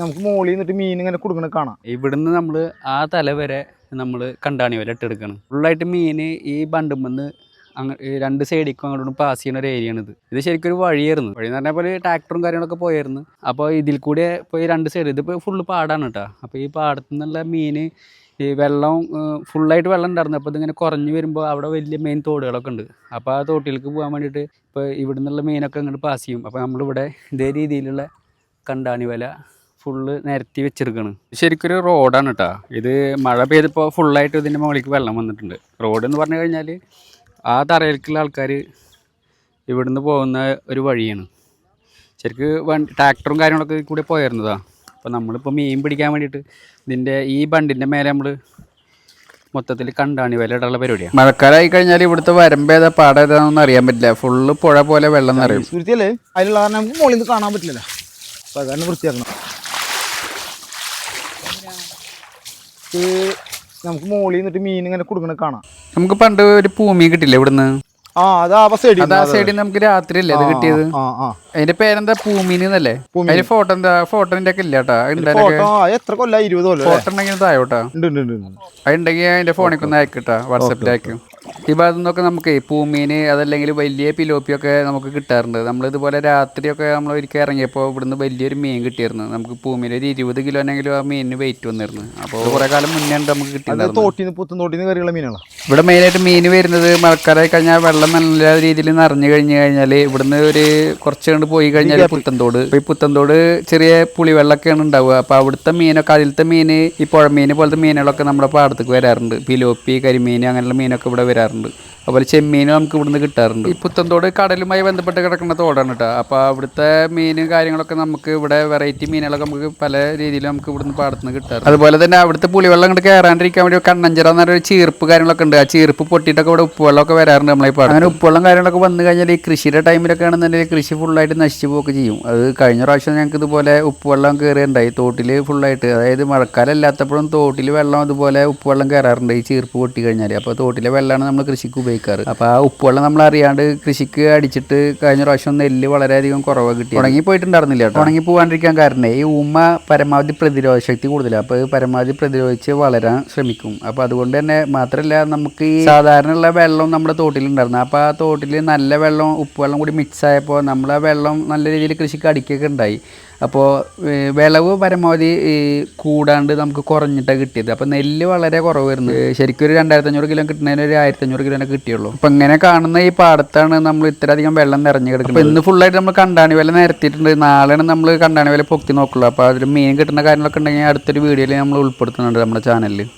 നമുക്ക് മോളിൽ നിന്നിട്ട് മീൻ ഇങ്ങനെ കൊടുക്കണ കാണാം. ഇവിടുന്ന് നമ്മൾ ആ തല വരെ നമ്മൾ കണ്ടാണി വരെ ഇട്ടെടുക്കണം ഫുള്ളായിട്ട് മീൻ ഈ ബണ്ടുമെന്ന് അങ്ങ് രണ്ട് സൈഡിക്കും അങ്ങോട്ടും പാസ് ചെയ്യുന്ന ഒരു ഏരിയ ആണ് ഇത് ശരിക്കും ഒരു വഴിയായിരുന്നു. വഴി എന്ന് പറഞ്ഞാൽ പോലെ ട്രാക്ടറും കാര്യങ്ങളൊക്കെ പോയായിരുന്നു. അപ്പോൾ ഇതിൽ കൂടെ പോയി രണ്ട് സൈഡ് ഇതിപ്പോൾ ഫുള്ള് പാടാണ് കേട്ടോ അപ്പോൾ ഈ പാടത്തു നിന്നുള്ള മീൻ ഈ വെള്ളം ഫുള്ളായിട്ട് വെള്ളം ഉണ്ടായിരുന്നു. അപ്പോൾ ഇതിങ്ങനെ കുറഞ്ഞു വരുമ്പോൾ അവിടെ വലിയ മെയിൻ തോടുകളൊക്കെ ഉണ്ട്. അപ്പോൾ ആ തോട്ടിലേക്ക് പോകാൻ വേണ്ടിയിട്ട് ഇപ്പോൾ ഇവിടെ നിന്നുള്ള മീനൊക്കെ അങ്ങോട്ട് പാസ് ചെയ്യും. അപ്പോൾ നമ്മളിവിടെ ഇതേ രീതിയിലുള്ള കണ്ടാണി വല ഫുള്ള് നിരത്തി വെച്ചെടുക്കണം. ശരിക്കൊരു റോഡാണ് കേട്ടോ ഇത് മഴ പെയ്തപ്പോൾ ഫുള്ളായിട്ട് ഇതിന്റെ മുകളിലേക്ക് വെള്ളം വന്നിട്ടുണ്ട്. റോഡ് എന്ന് പറഞ്ഞു കഴിഞ്ഞാൽ ആ തറയിലേക്കുള്ള ആൾക്കാർ ഇവിടുന്ന് പോകുന്ന ഒരു വഴിയാണ്. ശരിക്ക് വണ്ടി ട്രാക്ടറും കാര്യങ്ങളൊക്കെ കൂടി പോയിരുന്നതാ. അപ്പോൾ നമ്മളിപ്പോൾ മീൻ പിടിക്കാൻ വേണ്ടിയിട്ട് ഇതിന്റെ ഈ ബണ്ടിന്റെ മേലെ നമ്മൾ മൊത്തത്തിൽ കണ്ടാണി വില ഇടാനുള്ള പരിപാടിയാണ് മഴക്കാലമായി കഴിഞ്ഞാൽ ഇവിടുത്തെ വരമ്പേതാ പാടേതാണെന്ന് അറിയാൻ പറ്റില്ല. ഫുള്ള് പുഴ പോലെ വെള്ളം നിറയും. അതിലുള്ള കാരണം മുകളിൽ നിന്ന് കാണാൻ പറ്റില്ലല്ലോ. അപ്പോൾ അതാണ് വൃത്തിയാക്കണം നമുക്ക് മോളിൽ നിന്നിട്ട് മീൻ ഇങ്ങനെ കൊടുക്കണ കാണാം. നമുക്ക് പണ്ട് ഒരു ഭൂമി കിട്ടില്ല ഇവിടുന്ന്? ആ അത് ആ സൈഡിൽ അത് ആ സൈഡിൽ നമുക്ക് രാത്രി അല്ലേ അത് കിട്ടിയത്? അതിന്റെ പേരെന്താ? പൂമീൻ എന്നല്ലേ? പൂമീൻ. അതിന് ഫോട്ടോ എന്താ? ഫോട്ടോന്റെ ഒക്കെ ഇല്ല കേട്ടാ? ഫോട്ടോ എത്ര കൊല്ല ഇരുപത് കൊല്ലം ഫോട്ടോ ഉണ്ടെങ്കിൽ തായോട്ടാ അതുണ്ടെങ്കിൽ അതിന്റെ ഫോണിൽ ഒന്ന് അയക്കട്ടാ വാട്സപ്പിൽ അയക്കും. ഈ ഭാഗത്തു നിന്നൊക്കെ നമുക്ക് പൂമീൻ അതല്ലെങ്കിൽ വലിയ പിലോപ്പിയൊക്കെ നമുക്ക് കിട്ടാറുണ്ട്. നമ്മളിതുപോലെ രാത്രിയൊക്കെ നമ്മൾ ഒരിക്കൽ ഇറങ്ങിയപ്പോൾ ഇവിടുന്ന് വലിയൊരു മീൻ കിട്ടിയിരുന്നു. നമുക്ക് പൂമീൻ ഒരു ഇരുപത് കിലോനെങ്കിലും ആ മീനിന് വെയിറ്റ് വന്നിരുന്നു. അപ്പോൾ കുറെ കാലം മുന്നേ ഉണ്ട് നമുക്ക് കിട്ടിയിട്ടുണ്ടായിരുന്നു മീനുകളാണ് ഇവിടെ മെയിനായിട്ട് മീൻ വരുന്നത് മഴക്കാലമായി കഴിഞ്ഞാൽ വെള്ളം നല്ല രീതിയിൽ നിറഞ്ഞു കഴിഞ്ഞു കഴിഞ്ഞാൽ ഇവിടുന്ന് ഒരു കുറച്ച് കണ്ട് പോയി കഴിഞ്ഞാൽ പുത്തൻതോട്. ഇപ്പൊ ഈ പുത്തൻതോട് ചെറിയ പുളിവെള്ളമൊക്കെയാണ് ഉണ്ടാവുക. അപ്പോൾ അവിടുത്തെ മീനൊക്കെ അതിലത്തെ മീൻ ഈ പുഴമീൻ പോലത്തെ മീനുകളൊക്കെ നമ്മുടെ പാടത്തേക്ക് വരാറുണ്ട്. പിലോപ്പി കരിമീൻ അങ്ങനെയുള്ള മീനൊക്കെ ഇവിടെ വരാറുണ്ട്. ചെയ്യാറുണ്ട് അതുപോലെ ചെമ്മീനും നമുക്ക് ഇവിടുന്ന് കിട്ടാറുണ്ട്. ഈ പുത്തൻതോട് കടലുമായി ബന്ധപ്പെട്ട് കിടക്കുന്ന തോടാണ് കേട്ടോ അപ്പോൾ അവിടുത്തെ മീനും കാര്യങ്ങളൊക്കെ നമുക്ക് ഇവിടെ വെറൈറ്റി മീനുകളൊക്കെ നമുക്ക് പല രീതിയിൽ നമുക്ക് ഇവിടുന്ന് പാടത്തുനിന്ന് കിട്ടാറ് അതുപോലെ തന്നെ അവിടുത്തെ പുളിവെള്ളം അങ്ങോട്ട് കയറാണ്ടിരിക്കാൻ വേണ്ടി കണ്ണഞ്ചിറ എന്ന് പറഞ്ഞൊരു ചീർപ്പ് കാര്യങ്ങളൊക്കെ ഉണ്ട്. ആ ചീർപ്പ് പൊട്ടിയിട്ടൊക്കെ ഇവിടെ ഉപ്പുവെള്ളമൊക്കെ വരാറുണ്ട് നമ്മളെ പാടം അങ്ങനെ ഉപ്പുവെള്ളം കാര്യങ്ങളൊക്കെ വന്നു കഴിഞ്ഞാൽ ഈ കൃഷിയുടെ ടൈമിലൊക്കെ ആണെന്നുണ്ടെങ്കിൽ കൃഷി ഫുള്ളായിട്ട് നശിച്ചു പോവുകയൊക്കെ ചെയ്യും. അത് കഴിഞ്ഞ പ്രാവശ്യം ഞങ്ങൾക്ക് ഇതുപോലെ ഉപ്പുവെള്ളം കയറിയുണ്ടായി തോട്ടിൽ ഫുള്ളായിട്ട്. അതായത് മഴക്കാലം അല്ലാത്തപ്പോഴും തോട്ടിൽ വെള്ളം അതുപോലെ ഉപ്പുവെള്ളം കയറാറുണ്ട് ഈ ചീർപ്പ് പൊട്ടി കഴിഞ്ഞാൽ അപ്പോൾ തോട്ടിലെ വെള്ളമാണ് നമ്മൾ കൃഷിക്ക് ഉപയോഗിക്കാറ്. അപ്പോൾ ആ ഉപ്പുവെള്ളം നമ്മൾ അറിയാണ്ട് കൃഷിക്ക് അടിച്ചിട്ട് കഴിഞ്ഞ പ്രാവശ്യം നെല്ല് വളരെയധികം കുറവ് കിട്ടി ഉണങ്ങി പോയിട്ടുണ്ടായിരുന്നില്ല കേട്ടോ. ഉണങ്ങി പോകാണ്ടിരിക്കാൻ കാരണം ഈ ഉമ്മ പരമാവധി പ്രതിരോധ ശക്തി കൂടുതലാണ് അപ്പോൾ പരമാവധി പ്രതിരോധിച്ച് വളരാൻ ശ്രമിക്കും. അപ്പോൾ അതുകൊണ്ട് തന്നെ മാത്രമല്ല നമുക്ക് ഈ സാധാരണയുള്ള വെള്ളം നമ്മുടെ തോട്ടിലുണ്ടായിരുന്നു. അപ്പോൾ ആ തോട്ടിൽ നല്ല വെള്ളം ഉപ്പുവെള്ളം കൂടി മിക്സ് ആയപ്പോൾ നമ്മൾ ആ വെള്ളം നല്ല രീതിയിൽ കൃഷിക്ക് അടിക്കൊക്കെ ഉണ്ടായി. അപ്പോൾ വിളവ് പരമാവധി കൂടാണ്ട് നമുക്ക് കുറഞ്ഞിട്ടാണ് കിട്ടിയത്. അപ്പോൾ നെല്ല് വളരെ കുറവ് വരുന്നത് ശരിക്കും ഒരു രണ്ടായിരത്തി അഞ്ഞൂറ് കിലോ കിട്ടുന്നതിന് ഒരു ആയിരത്തി അഞ്ഞൂറ് കിലോനെ കിട്ടിയുള്ളൂ. അപ്പോൾ ഇങ്ങനെ കാണുന്ന ഈ പാടത്താണ് നമ്മൾ ഇത്രയധികം വെള്ളം നിറഞ്ഞു കിടക്കുന്നത്. അപ്പോൾ ഇന്ന് ഫുള്ളായിട്ട് നമ്മൾ കണ്ടാണി വില നിരത്തിയിട്ടുണ്ട്. നാളെയാണ് നമ്മൾ കണ്ടാണി വില പൊക്കി നോക്കുള്ളൂ. അപ്പോൾ അതിൽ മീൻ കിട്ടുന്ന കാര്യങ്ങളൊക്കെ ഉണ്ടെങ്കിൽ അടുത്തൊരു വീഡിയോയിൽ നമ്മൾ ഉൾപ്പെടുത്തുന്നുണ്ട് നമ്മുടെ ചാനലിൽ